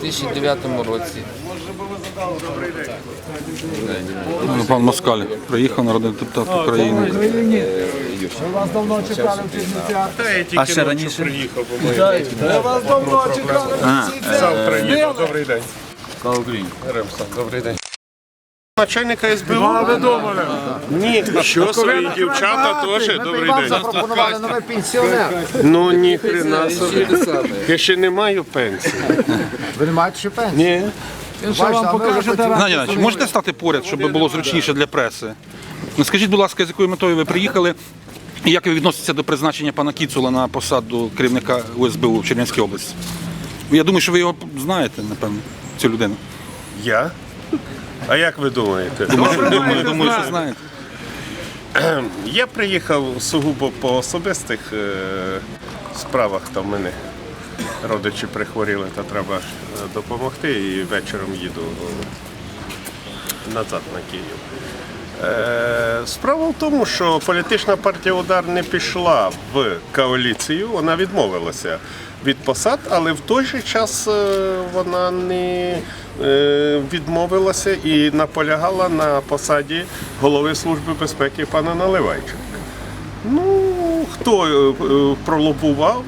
2009 році. Ну, Пан Москаль приїхав, народний депутат України. Вас давно чекали в. Та А ще раніше? приїхав, бо ми вас давно чекали. в цій Добрий день. Слава Україні. Ремсон, добрий день. Начальника СБУ? А ви думали? Ні, що свої дівчата теж, добрий Вам день. запропонували новий пенсіонер. Ну ні хрена собі. Я ще не маю пенсії. Ви не маєте ще пенсії? Ні. Геннадій Іванович, можете стати поряд, щоб було зручніше для преси? Ну, Скажіть, будь ласка, з якою метою ви приїхали? І як ви відноситеся до призначення пана Кіцула на посаду керівника УСБУ в Чернівській області? Я думаю, що ви його знаєте, напевно, цю людину. Я? А як ви думаєте? Думаю, думаю, що знаєте. Я приїхав сугубо по особистих е, справах. Там мене родичі прихворіли, та треба е, допомогти. І вечором їду е, назад на Київ. Е, Справа в тому, що політична партія Удар не пішла в коаліцію, вона відмовилася від посад, але в той же час е, вона не е, відмовилася і наполягала на посаді голови Служби безпеки пана Наливайченка. Ну, хто пролобував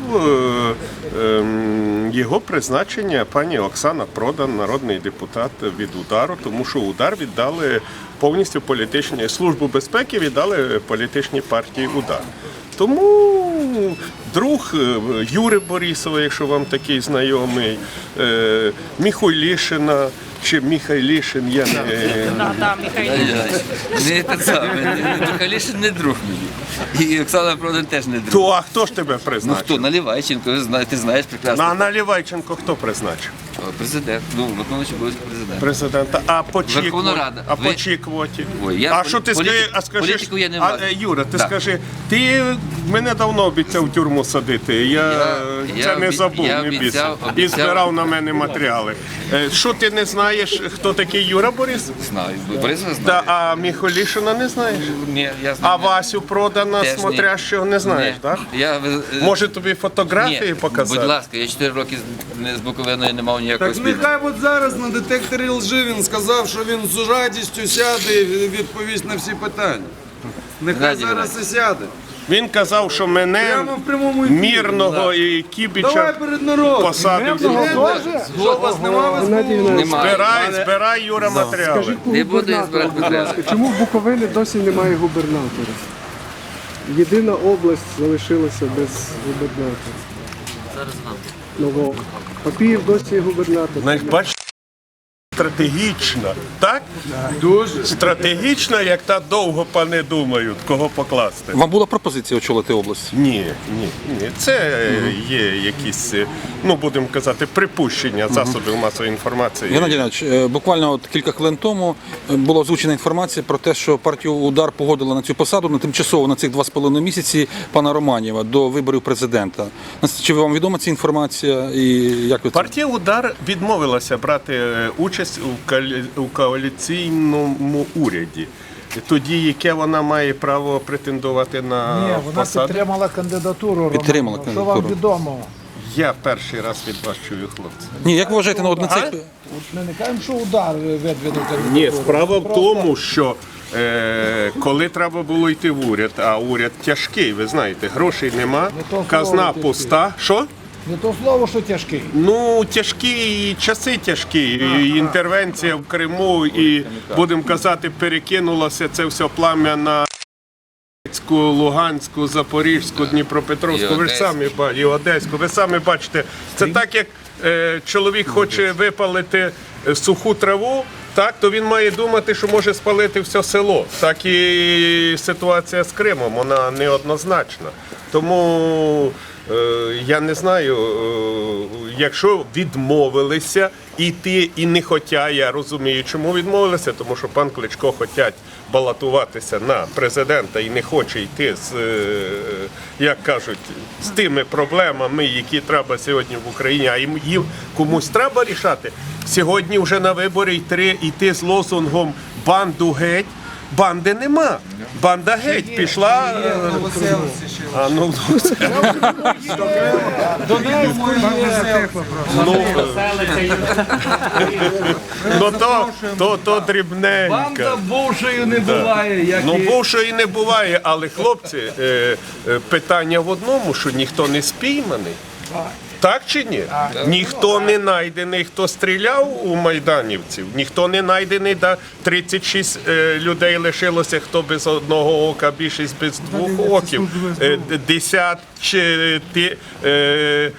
його призначення, пані Оксана Продан, народний депутат від удару, тому що удар віддали повністю політичні службу безпеки, віддали політичній партії удар. Тому друг е, Юри Борисова, якщо вам такий знайомий, е, Міхуйлішина чи Міхайлішин, я не Да, да, Михайло. Не друг мені. І Оксана Продан теж не друг. то а хто ж тебе Ну призначив? хто? Наливайченко, ви знаєте, ти знаєш прекрасно. На Наливайченко хто призначив? Президент. Ну, виконуючий обов'язки президента. Президента. А по Верховна квоті? Рада. А Ви- по чиї квоті? Ой, я а полі- що ти скажи, а скажи, політику я не а, е, Юра, ти Да. скажи, ти мене давно обіцяв в тюрму садити. Я, Я- це я не обі- забув, я не обіцяв- бійся. І обіцяв. збирав на мене матеріали. Е, Що ти не знаєш, хто такий Юра Борис? Знаю. Борисова знаю. Да, а Міхолішина не знаєш? Ні, я А знаю. Васю продана Теж ні. смотрящого не знаєш, Ні. так? Я, ви- е, Може тобі фотографії ні, показати? Будь ласка, я 4 роки з- не- з Буковиною не мав ніякого Так спільного. нехай от зараз на детекторі лжи він сказав, що він з радістю сяде і відповість на всі питання. Нехай Геннадій зараз і сяде. Він казав, що мене Прямо в прямому ефірі. мірного і Кібіча Давай перед народом. посадив. Що у вас немає Немає. Збирай, збирай, Юра, матеріали. Не буду я збирати матеріали. Чому в Буковині досі немає губернатора? Єдина область залишилася без губернатора. Зараз Нового. Папіїв досі є губернатор. Стратегічна, так? Дуже. Стратегічна, як та довго пани думають, кого покласти. Вам була пропозиція очолити область? Ні, ні, ні. Це є якісь, е, ну будемо казати, припущення засобів масової інформації. Геннадій Іванович, е, буквально от кілька хвилин тому е, була озвучена інформація про те, що партію удар погодила на цю посаду на тимчасово на цих два з половиною місяці пана Романєва до виборів президента. Чи вам відома ця інформація і як ви? Партія Удар відмовилася брати е, участь у коалі- у коаліційному уряді. Тоді яке вона має право претендувати на Ні, вона посаду? підтримала кандидатуру. Підтримала Що вам відомо? Я перший раз від вас чую, хлопці. Ні, як ви вважаєте, ну, на цих От Ми не кажемо, що удар кандидатуру. Ні, справа в тому, що е, коли треба було йти в уряд, а уряд тяжкий, ви знаєте, грошей нема, казна пуста. Що? Не то слово, що тяжкий. Ну, тяжкі і часи тяжкі. І інтервенція в Криму, і будемо казати, перекинулося це все плам'я на Донецьку, Луганську, Запорізьку, Дніпропетровську. Ви ж самі і Одеську. Ви самі бачите, це так як е, чоловік хоче випалити е, суху траву. Так, то він має думати, що може спалити все село. Так і ситуація з Кримом, вона неоднозначна. Тому я не знаю, е, якщо відмовилися іти і не хотя, я розумію, чому відмовилися, тому що пан Кличко хотять балотуватися на президента і не хоче йти з, е, як кажуть, з тими проблемами, які треба сьогодні в Україні, а їм їм комусь треба рішати. Сьогодні вже на вибори йти, йти з лозунгом банду геть. Банди нема. Банда геть пішла. е, А, ну, ну, ну то, то, то дрібненько. Банда бувшою не буває, як Ну, і... бувшої не буває, але хлопці, е, е, питання в одному, що ніхто не спійманий. Так чи ні? Ніхто не знайдений, хто стріляв у майданівців, ніхто не знайдений, да 36 е, людей лишилося, хто без одного ока, більшість без двох оків. Десять чи е, е,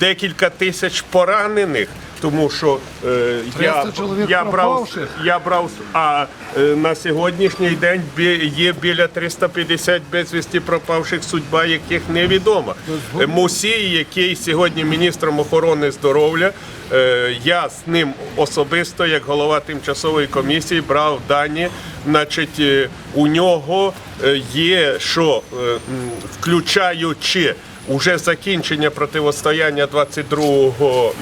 декілька тисяч поранених. Тому що е, я, 300 чоловік я брав пропавших. я брав, а е, на сьогоднішній день бі- є біля 350 безвісті пропавших, судьба яких невідома. Е, Мусій, який сьогодні міністром охорони здоров'я, е, я з ним особисто, як голова тимчасової комісії, брав дані. Значить, е, у нього е, є що, е, м, включаючи уже закінчення противостояння 22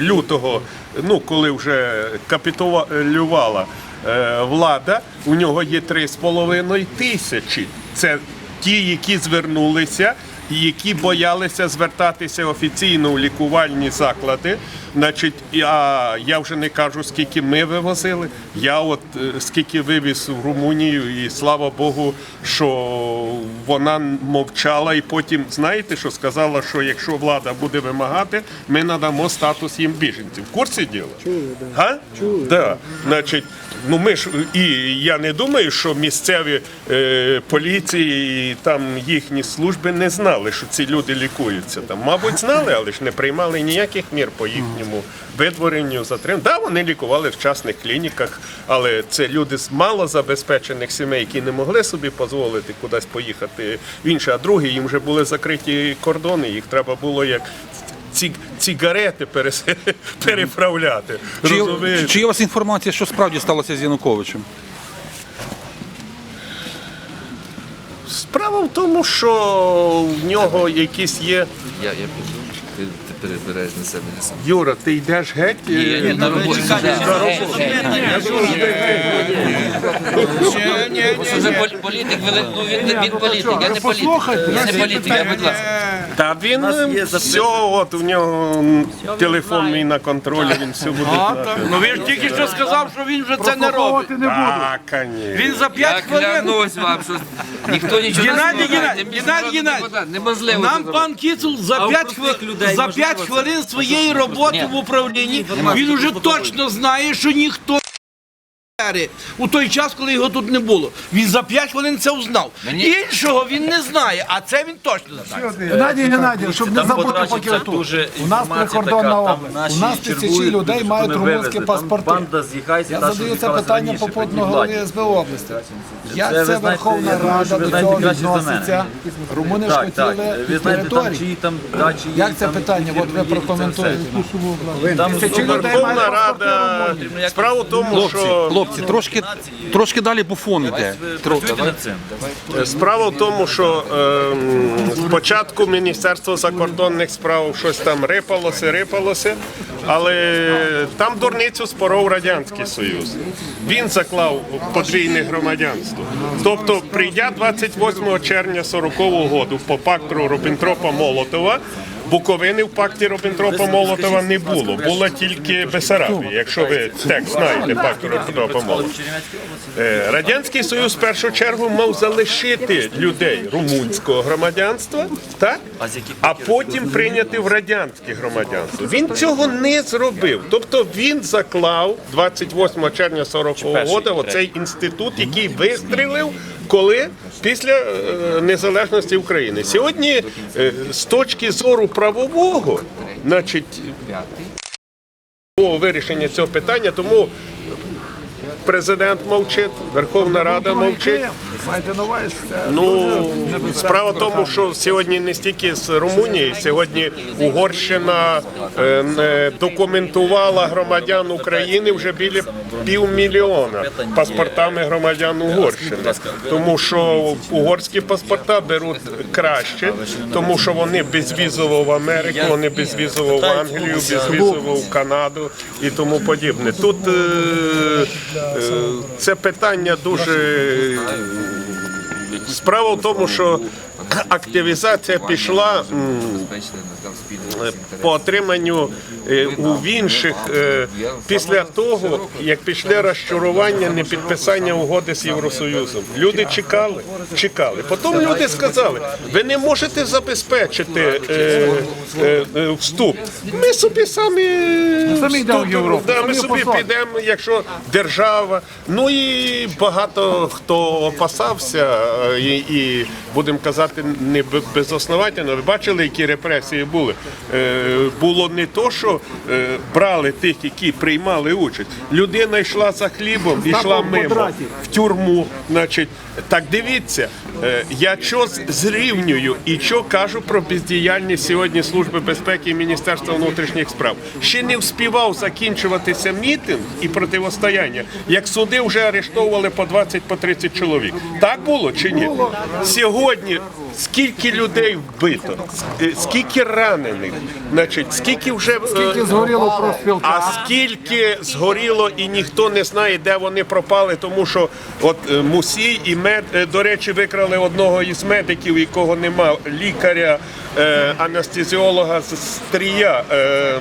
лютого, ну коли вже капітулювала е, влада, у нього є 3,5 тисячі. Це ті, які звернулися. Які боялися звертатися офіційно у лікувальні заклади, значить, а я вже не кажу, скільки ми вивозили. Я от е, скільки вивіз в Румунію, і слава Богу, що вона мовчала, і потім знаєте, що сказала, що якщо влада буде вимагати, ми надамо статус їм біженців. В курсі діла? Чули, да. Чули. Да. Значить, ну ми ж і я не думаю, що місцеві е, поліції там їхні служби не знали, що ці люди лікуються. Там, мабуть, знали, але ж не приймали ніяких мір по їхньому видворенню, затриманню. Да, вони лікували в частних клініках, але це люди з малозабезпечених сімей, які не могли собі дозволити кудись поїхати в інше, а другі їм вже були закриті кордони, їх треба було як. Ці цигарети переправляти. Чи, є- чи є у вас інформація, що справді сталося з Януковичем? Справа в тому, що в нього якісь є. Я, я ти, на не сам. Юра, ти йдеш геть? Ні, я на роботі. Вже політик, вели- ну він, не- він політик, я не політик. Я не політик, я будь ласка. Та він все, от у нього м, телефон мій на контролі, він все буде знати. Ну він ж тільки що сказав, що він вже це не робить. Так, конечно. Він за 5 Я хвилин. клянусь вам, що ніхто нічого Геннадій, не знає. Геннадій, Геннадій, Геннадій. Нам зробити. пан Кіцул за А 5 простих хвилин, людей за можливо 5 це хвилин своєї роботи в управлінні. Він уже точно знає, що ніхто у той час, коли його тут не було. Він за 5 хвилин це узнав. Мені- Іншого він не знає, а це він точно знає. Геннадій Геннадійович, щоб не забути тут. У нас прикордонна область. У нас тисячі людей мають румунські паспорти. Я задаю це питання попутно голові. СБУ області. Як Це Верховна Рада до цього відноситься? Румуни ж хотіли території. Як це питання? От ви прокоментуєте. Тисячі людей Верховна мають паспорти Рада. Румунії. Справа в тому, що хлопці, трошки, трошки далі буфон іде. Працюйте. Справа в тому, що ем, спочатку Міністерство закордонних справ щось там рипалося, рипалося, але там дурницю споров Радянський Союз. Він заклав подвійне громадянство. Тобто, прийдя 28 червня 40-го року по пакту Робінтропа-Молотова, Буковини в пакті Робінтропа-Молотова не було, була тільки Бесарабія, якщо ви текст знаєте пакту Робінтропа-Молотова. Е, Радянський Союз в першу чергу мав залишити людей румунського громадянства, так? а потім прийняти в радянське громадянство. Він цього не зробив. Тобто він заклав 28 червня 40-го року оцей інститут, який вистрілив. Коли після е, незалежності України сьогодні, е, з точки зору правового, значить, вирішення цього питання, тому президент мовчить, Верховна Рада мовчить. Маєте на увазі, Ну, справа в тому, що сьогодні не стільки з Румунії, сьогодні Угорщина е, документувала громадян України вже біля півмільйона паспортами громадян Угорщини. Тому що угорські паспорта беруть краще, тому що вони безвізово в Америку, вони безвізово в Англію, безвізово в Канаду і тому подібне. Тут е, е, це питання дуже Справа в тому, що активізація пішла по отриманню е, у інших е, після того, як пішли розчарування непідписання угоди з Євросоюзом. Люди чекали, чекали. Потім люди сказали, ви не можете забезпечити е, е, е, вступ. Ми собі самі, самі йдемо в вступимо. Да, ми собі підемо, якщо держава. Ну і багато хто опасався, е, і, і будемо казати, не безосновательно. Ви бачили, які репресії були. Е, було не то, що е, брали тих, які приймали участь. Людина йшла за хлібом, йшла мимо в тюрму. Значить, так дивіться, я що зрівнюю і що кажу про бездіяльність сьогодні Служби безпеки і Міністерства внутрішніх справ. Ще не вспівав закінчуватися мітинг і противостояння, як суди вже арештовували по 20 по 30 чоловік. Так було чи ні? Сьогодні скільки людей вбито, скільки ранених, значить, скільки вже е, Скільки згоріло профспілка. а скільки згоріло і ніхто не знає, де вони пропали, тому що от е, Мусій і мед, е, до речі, викрали одного із медиків, якого нема лікаря, е, анестезіолога Стрія е,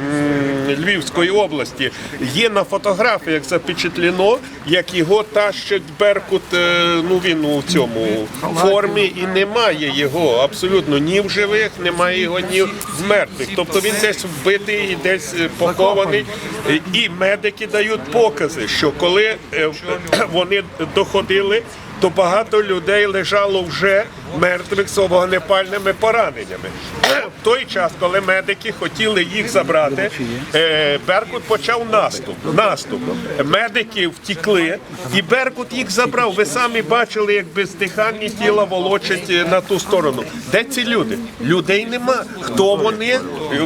Львівської області. Є на фотографіях запечатлено, як його тащить Беркут. е, ну він у цьому формі і немає його абсолютно ні в живих, немає його ні в мертвих. Тобто він десь вбитий і десь е, похований. І медики дають покази, що коли е, вони доходили, то багато людей лежало вже мертвих з вогнепальними пораненнями. В той час, коли медики хотіли їх забрати, е, Беркут почав наступ. Наступ. Медики втікли, і Беркут їх забрав. Ви самі бачили, як бездиханні тіла волочать е, на ту сторону. Де ці люди? Людей нема. Хто вони?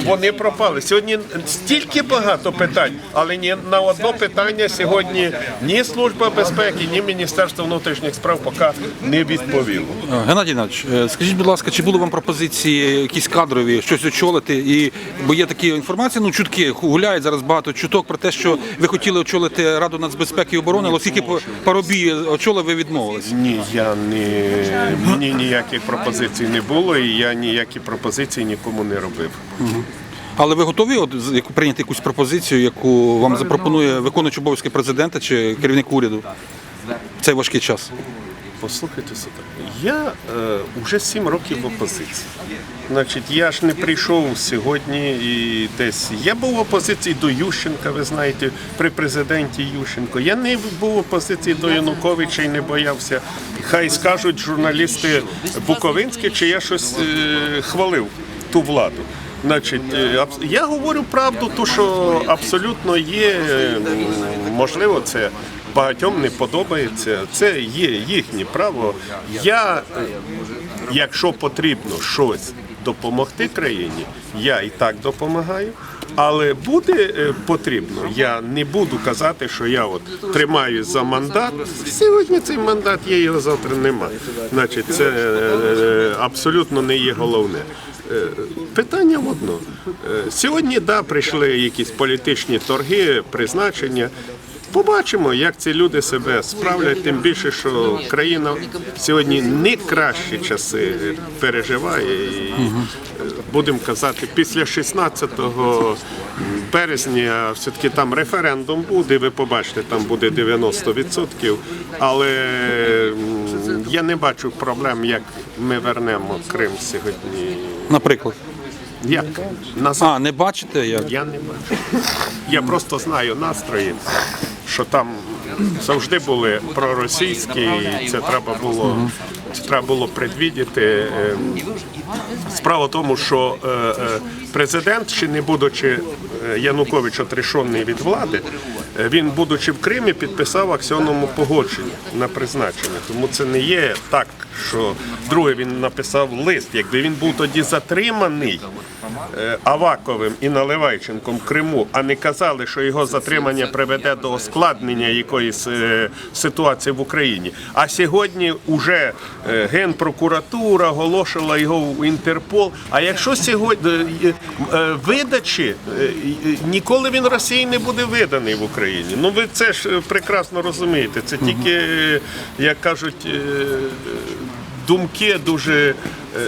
Вони пропали. Сьогодні стільки багато питань, але ні на одне питання сьогодні ні Служба безпеки, ні Міністерство внутрішніх справ поки не відповіло. Геннадій Ігнатович, е, скажіть, будь ласка, чи були вам пропозиції якісь кадрові, щось очолити? І бо є такі інформації, ну чутки гуляють зараз багато чуток про те, що ви хотіли очолити Раду нацбезпеки і оборони, але оскільки Парубій очолив, ви відмовились. Ні, я не мені ніяких пропозицій не було, і я ніякі пропозиції нікому не робив. Але ви готові от прийняти якусь пропозицію, яку вам запропонує виконуючий обов'язки президента чи керівник уряду в цей важкий час? Послухайте сюди. Я е, вже сім років в опозиції. Значить, я ж не прийшов сьогодні і десь. Я був в опозиції до Ющенка, ви знаєте, при президенті Ющенко. Я не був в опозиції до Януковича і не боявся. Хай скажуть журналісти Буковинські, чи я щось е, хвалив ту владу. Значить, е, я говорю правду, ту, що абсолютно є, е, можливо, це багатьом не подобається. Це є їхнє право. Я, е, якщо потрібно щось допомогти країні, я і так допомагаю. Але буде е, потрібно, я не буду казати, що я от тримаю за мандат. Сьогодні цей мандат є, його завтра немає. Значить, це е, абсолютно не є головне. Е, Питання одно. Е, Сьогодні да, прийшли якісь політичні торги, призначення. Побачимо, як ці люди себе справлять, тим більше, що країна сьогодні не кращі часи переживає. І, е, будемо казати, після 16 березня все-таки там референдум буде, ви побачите, там буде 90%. Але я не бачу проблем, як ми вернемо Крим сьогодні. Наприклад. Як? Назад. А, не бачите як? Я не бачу. Я просто знаю настрої, що там завжди були проросійські, і це треба було, це треба було предвідіти. Е, Справа в тому, що е, е, президент, ще не будучи е, Янукович отрешений від влади, він, будучи в Кримі, підписав аксіонному погодження на призначення. Тому це не є так, що друге він написав лист. Якби він був тоді затриманий Аваковим і Наливайченком Криму, а не казали, що його затримання приведе до ускладнення якоїсь е, ситуації в Україні. А сьогодні вже е, Генпрокуратура оголошила його в Інтерпол. А якщо сьогодні е, е, видачі, е, е, ніколи він Росії не буде виданий в Україні. Ну ви це ж е, прекрасно розумієте. Це тільки, е, як кажуть, е, думки дуже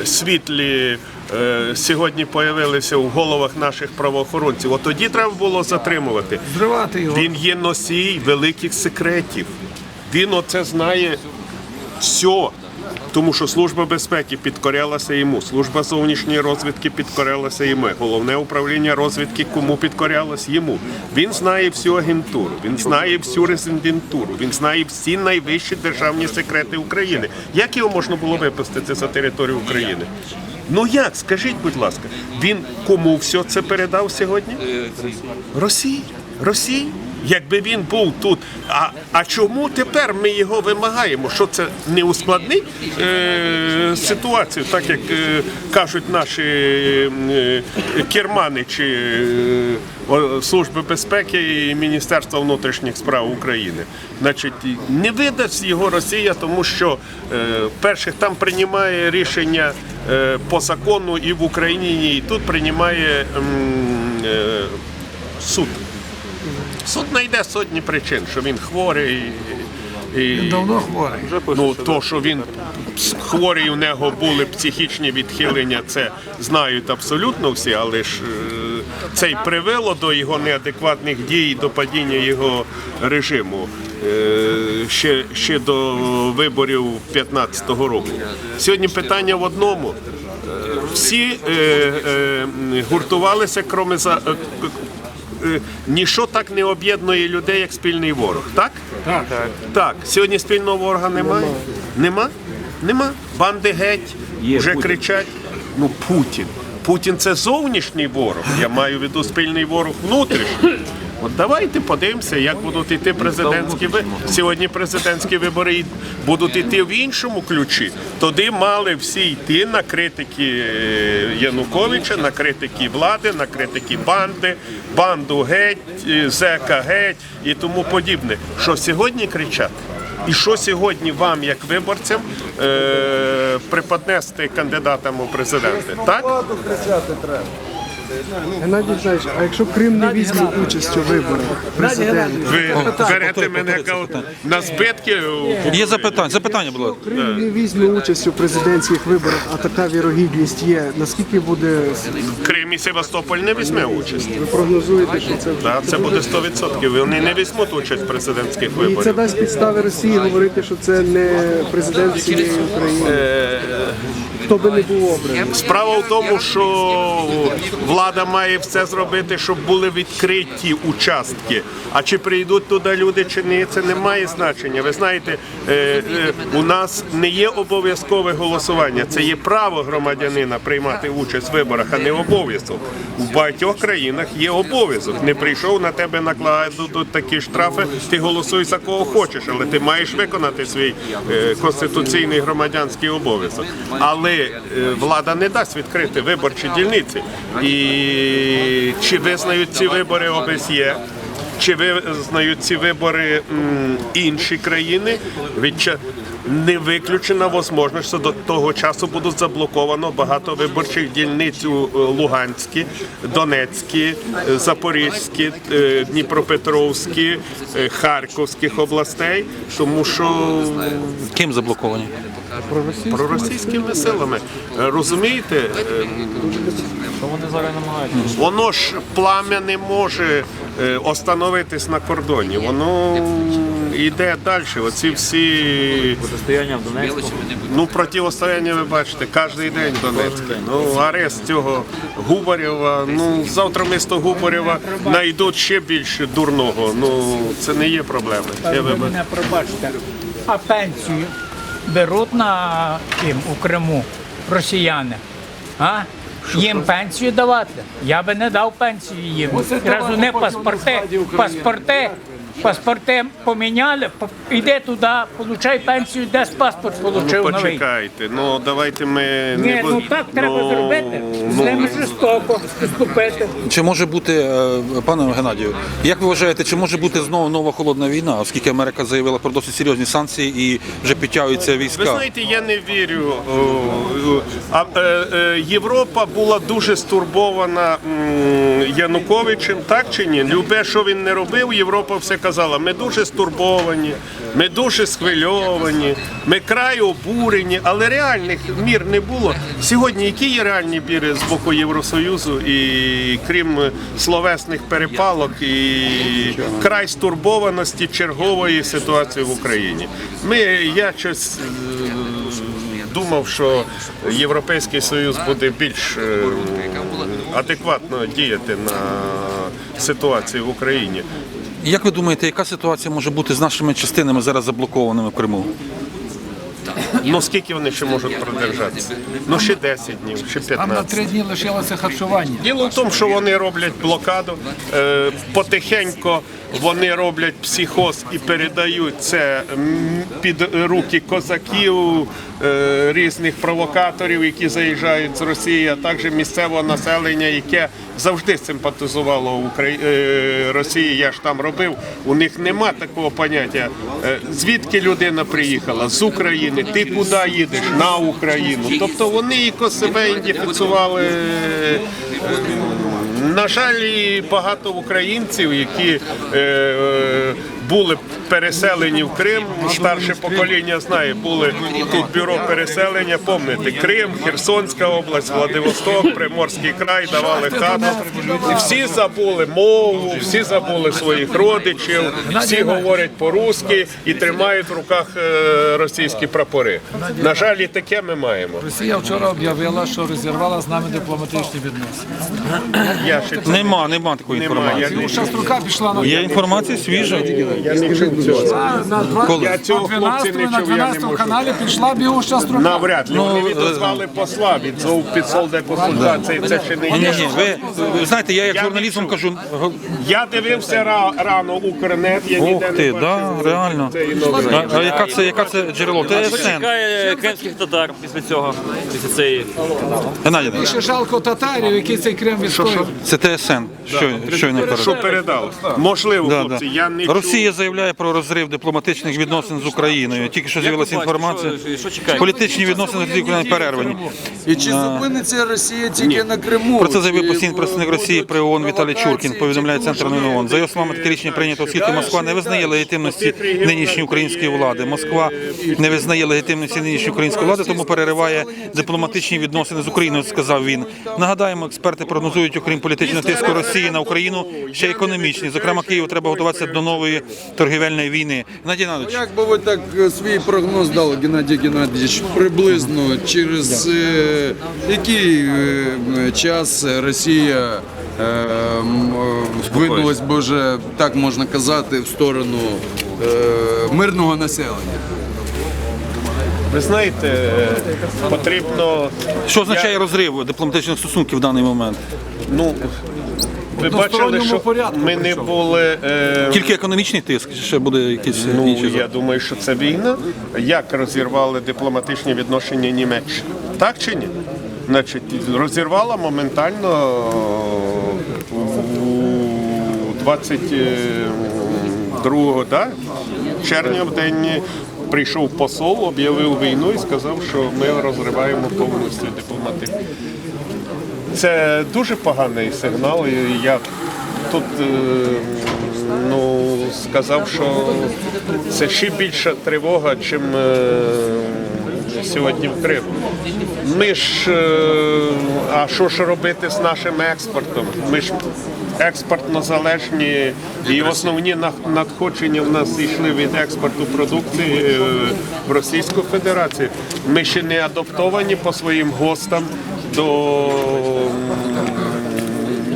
е, світлі. Е, Сьогодні появилися в головах наших правоохоронців. От тоді треба було затримувати. Зривати його. Він є носій великих секретів. Він оце знає все. Тому що служба безпеки підкорялася йому, служба зовнішньої розвідки підкорялася йому, головне управління розвідки кому підкорялось йому. Він знає всю агентуру, він знає всю резидентуру, він знає всі найвищі державні секрети України. Як його можна було випустити за територію України? Ну як, скажіть, будь ласка, він кому все це передав сьогодні? Росії. Росії. Якби він був тут. А, а чому тепер ми його вимагаємо? Що це не ускладнить е, ситуацію, так як е, кажуть наші е, кермани чи е, Служби безпеки і Міністерства внутрішніх справ України? Значить, не видасть його Росія, тому що е, перших там приймає рішення е, по закону і в Україні, і тут приймає е, суд. Суд знайде сотні причин, що він хворий. І, і, Давно хворий. ну, то, що він хворий, у нього були психічні відхилення, це знають абсолютно всі, але ж е, це й привело до його неадекватних дій, до падіння його режиму. е, Ще, ще до виборів 2015 року. Сьогодні питання в одному. Е, Всі е, е, гуртувалися, кроме за ніщо так не об'єднує людей, як спільний ворог. Так? Так. Так. Сьогодні спільного ворога немає? Нема? Нема. Банди геть, вже кричать. Ну, Путін. Путін це зовнішній ворог. Я маю в виду спільний ворог внутрішній. От давайте подивимося, як будуть йти президентські вибори. Сьогодні президентські вибори будуть йти в іншому ключі. Тоді мали всі йти на критики е, Януковича, на критики влади, на критики банди, банду геть, е, зека геть і тому подібне. Що сьогодні кричати? І що сьогодні вам, як виборцям, е- приподнести кандидатам у президенти? Так? Геннадій Віталійович, а якщо Крим не візьме участь у виборах президента, Ви берете мене на збитки. Є запитання, запитання було. Крим не візьме участь у президентських виборах, а така вірогідність є. Наскільки буде Крим і Севастополь не візьме участь. ви прогнозуєте, що це Так, це буде 100%. Вони не візьмуть участь в президентських і це виборах. дасть підстави Росії говорити, що це не президент всієї України. Хто би не був обраний. Справа в тому, що влада має все зробити, щоб були відкриті участки. А чи прийдуть туди люди, чи ні, це не має значення. Ви знаєте, е, е, у нас не є обов'язкове голосування. Це є право громадянина приймати участь в виборах, а не обов'язок. У багатьох країнах є обов'язок. Не прийшов на тебе накладуть такі штрафи. Ти голосуй за кого хочеш, але ти маєш виконати свій е, конституційний громадянський обов'язок. Але влада не дасть відкрити виборчі дільниці. І чи визнають ці вибори ОБСЄ? Чи визнають ці вибори інші країни? Відча... Не виключена можливість, що до того часу будуть заблоковано багато виборчих дільниць у е, Луганській, Донецькій, е, Запорізькій, е, Дніпропетровській, е, Харківських областей, тому що Ким заблоковані? Проросійськими силами. Е, Розумієте, е, воно ж плам'я не може е, остановитись на кордоні. Воно йде далі. Оці всі Стояння в Донецьку. ну протистояння ви бачите кожен день в Донецьку. Ну арест цього Губарєва. Ну завтра місто Губарєва знайдуть ще більше дурного. Ну це не є проблеми. Я Ви мене пробачте. А пенсію беруть на тим у Криму росіяни. А? їм пенсію давати. Я би не дав пенсію їм. Разу не паспорти, паспорти, паспорти поміняли, по- іди туди, получай пенсію, десь паспорт Ну, получив новий. почекайте, ну давайте ми не Ні, ну так треба ну, зробити. З ну, ними жорстоко поступити. Чи може бути, е, пане Геннадію, як ви вважаєте, чи може бути знову нова холодна війна, оскільки Америка заявила про досить серйозні санкції і вже підтягуються Ви війська? знаєте, я не вірю. о, о, А е, е, Європа була дуже стурбована м, Януковичем, так чи ні? Любе, що він не робив, Європа все казала. Ми дуже стурбовані, ми дуже схвильовані, ми край обурені, але реальних мір не було. Сьогодні які є реальні міри з боку Євросоюзу, і крім словесних перепалок і край стурбованості чергової ситуації в Україні. Ми я щось е, думав, що Європейський Союз буде більш е, адекватно діяти на ситуацію в Україні. Як ви думаєте, яка ситуація може бути з нашими частинами зараз заблокованими в Криму? Ну скільки вони ще можуть продержатися? Ну ще 10 днів, ще Там на три дні лишилося харчування. Діло в тому, що вони роблять блокаду, е, потихенько вони роблять психоз і передають це під руки козаків, е, різних провокаторів, які заїжджають з Росії, а також місцевого населення, яке завжди симпатизувало е, Росії. Я ж там робив. У них нема такого поняття. Звідки людина приїхала? З України. Ти куди їдеш? На Україну. Тобто вони себе ідентифікували. е, на жаль, багато українців, які е, були переселені в Крим, старше покоління знає, були тут бюро переселення. Пам'ятаєте, Крим, Херсонська область, Владивосток, Приморський край давали хату. І всі забули мову, всі забули своїх родичів, всі говорять по-русски і тримають в руках е, російські прапори. На жаль, і таке ми маємо. Росія вчора об'явила, що розірвала з нами дипломатичні відносини. Я ще Нема, нема такої інформації. Я Шаструка пішла на Є інформація свіжа. Я не чув цього. на? Я цього на 12 не чув, я не можу. каналі пішла Білоша Струка. Навряд ли. Ну, Вони е, відозвали посла, відзов підсол де посла. Це, це ще не Ні, є. ні. Ви, ви знаєте, я як Я журналіст вам кажу, Я дивився ра- рано Укрнет, я ніде Ух не ти, бачив. да, реально. цієї новини. А, а яка це, яка це джерело? ТСН. Чекає кримських татар після цього, після цієї. Геннадій, Іванович, Ще жалко татарів, які цей Крим відстоюють. це ТСН. Що, що він Що передав? Можливо, Да, хлопці, я не Росія заявляє про розрив дипломатичних відносин з Україною. Тільки що з'явилася інформація. Політичні відносини з Україною перервані. І чи зупиниться Росія тільки на Криму? Про це заявив постійний представник Росії при ООН Віталій Чуркін. Повідомляє центр новин ООН. За його словами, таке рішення прийнято, оскільки Москва не визнає легітимності нинішньої української влади. Москва не визнає легітимності нинішньої української влади, тому перериває дипломатичні відносини з Україною. Сказав він. Нагадаємо, експерти прогнозують, окрім політичного тиску Росії на Україну, ще економічні. Зокрема, Києву треба готуватися до нової торгівельної війни. Геннадій Іванович, Як би ви так е, свій прогноз дали, Геннадій Геннадійович, приблизно через е, який е, час Росія е, е, виднулась би вже, так можна казати, в сторону е, мирного населення? Ви знаєте, е, потрібно. що означає розрив дипломатичних стосунків в даний момент? Ну, ви бачили, що порядку ми не були. е, Тільки економічний тиск, чи ще буде якийсь Ну, інший я думаю, що це війна. Як розірвали дипломатичні відношення Німеччини? Так чи ні? Значить, розірвала моментально у 22 да? червня в день прийшов посол, об'явив війну і сказав, що ми розриваємо повністю дипломатичні. Це дуже поганий сигнал. Я тут е, ну, сказав, що це ще більша тривога, чим е, сьогодні в Криму. Ми ж, е, а що ж робити з нашим експортом? Ми ж експортно залежні, і основні надходження в нас йшли від експорту продукції в Російську Федерацію. Ми ще не адаптовані по своїм гостам до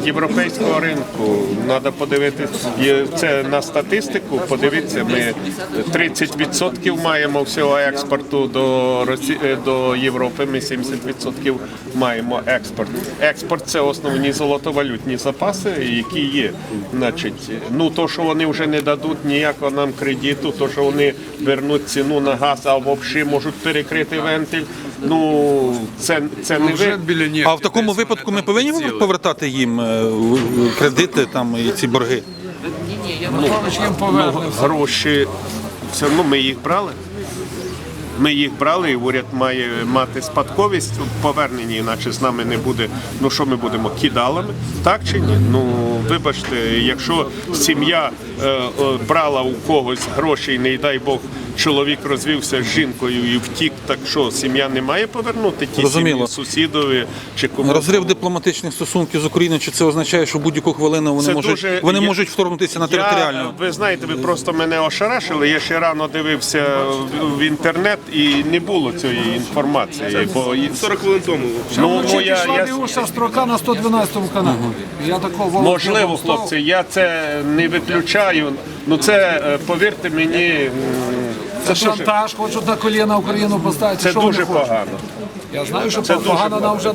європейського ринку. Треба подивитися це на статистику. Подивитися, ми 30% маємо всього експорту до Росі... е, до Європи. Ми 70% маємо експорт. Експорт це основні золотовалютні запаси, які є. Значить, ну то, що вони вже не дадуть ніякого нам кредиту, то що вони вернуть ціну на газ, а взагалі можуть перекрити вентиль. Ну це, це не Вже ви. А в такому випадку ми повинні повертати їм е, кредити там і ці борги. Янукович їм поверне гроші, все одно ми їх брали. Ми їх брали, і уряд має мати спадковість у поверненні, іначе з нами не буде. Ну що ми будемо кидалами? Так чи ні? Ну вибачте, якщо сім'я е, е, брала у когось гроші, і не дай Бог, чоловік розвівся з жінкою і втік, так що сім'я не має повернути ті сім'ї сусідові чи комусь? Розрив дипломатичних стосунків з Україною, чи це означає, що будь-яку хвилину вони Це можуть дуже- вони я- можуть вторгнутися на територіальну? Ви знаєте, ви просто мене ошарашили. Я ще рано дивився в, в інтернет і не було цієї інформації. Бо 40 хвилин тому. Ну, ну, я, Пішла я, дивився строка на 112 каналі. Я такого можливо, хлопці, я це не виключаю. Ну це е, повірте мені, це шантаж, хочуть на коліна Україну поставити. це Що дуже погано. Я знаю, що Це погано нам вже